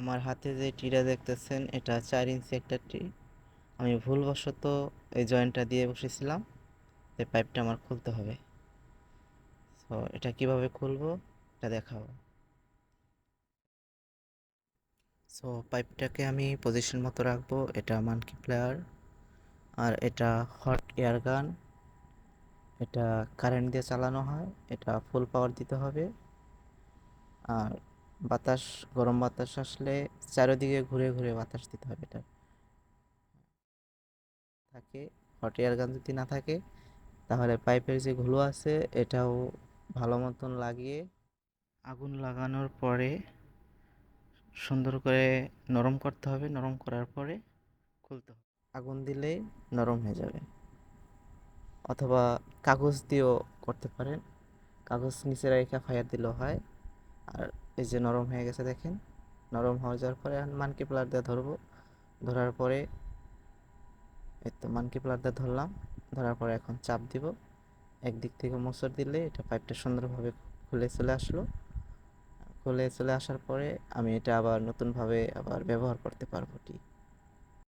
আমার হাতে যে টিটা দেখতেছেন, এটা চার ইঞ্চি একটা টি। আমি ভুলবশত এই জয়েন্টটা দিয়ে বসেছিলাম এই পাইপটা আমার খুলতে হবে। তো এটা কীভাবে খুলবো, এটা দেখাবো। সো পাইপটাকে আমি পজিশন মতো রাখব, এটা মানকি প্লেয়ার, আর এটা হট এয়ার গান এটা কারেন্ট দিয়ে চালানো হয়, এটা ফুল পাওয়ার দিতে হবে। আর বাতাস, গরম বাতাস আসলে চারিদিকে ঘুরে ঘুরে বাতাস দিতে হবে এটা থাকে হট এয়ার গান যদি না থাকে, তাহলে পাইপের যে ঘুলো আছে, এটাও ভালো মতন লাগিয়ে আগুন লাগানোর পরে সুন্দর করে নরম করতে হবে। নরম করার পরে খুলতে হবে। আগুন দিলেই নরম হয়ে যাবে। অথবা কাগজ দিয়েও করতে পারেন। কাগজ নিচে রেখে ফায়ার দিলেও হয়। আর এই যে নরম হয়ে গেছে দেখেন। নরম হয়ে যাওয়ার পরে মানকি প্লার দিয়ে ধরবো। ধরার পরে এই তো মানকি প্লার দিয়ে ধরলাম। ধরার পরে এখন চাপ দিব। একদিক থেকে মোচড় দিলে এটা পাইপটা সুন্দরভাবে খুলে চলে আসলো। খুলে চলে আসার পরে আমি এটা আবার নতুনভাবে আবার ব্যবহার করতে পারব ঠিক।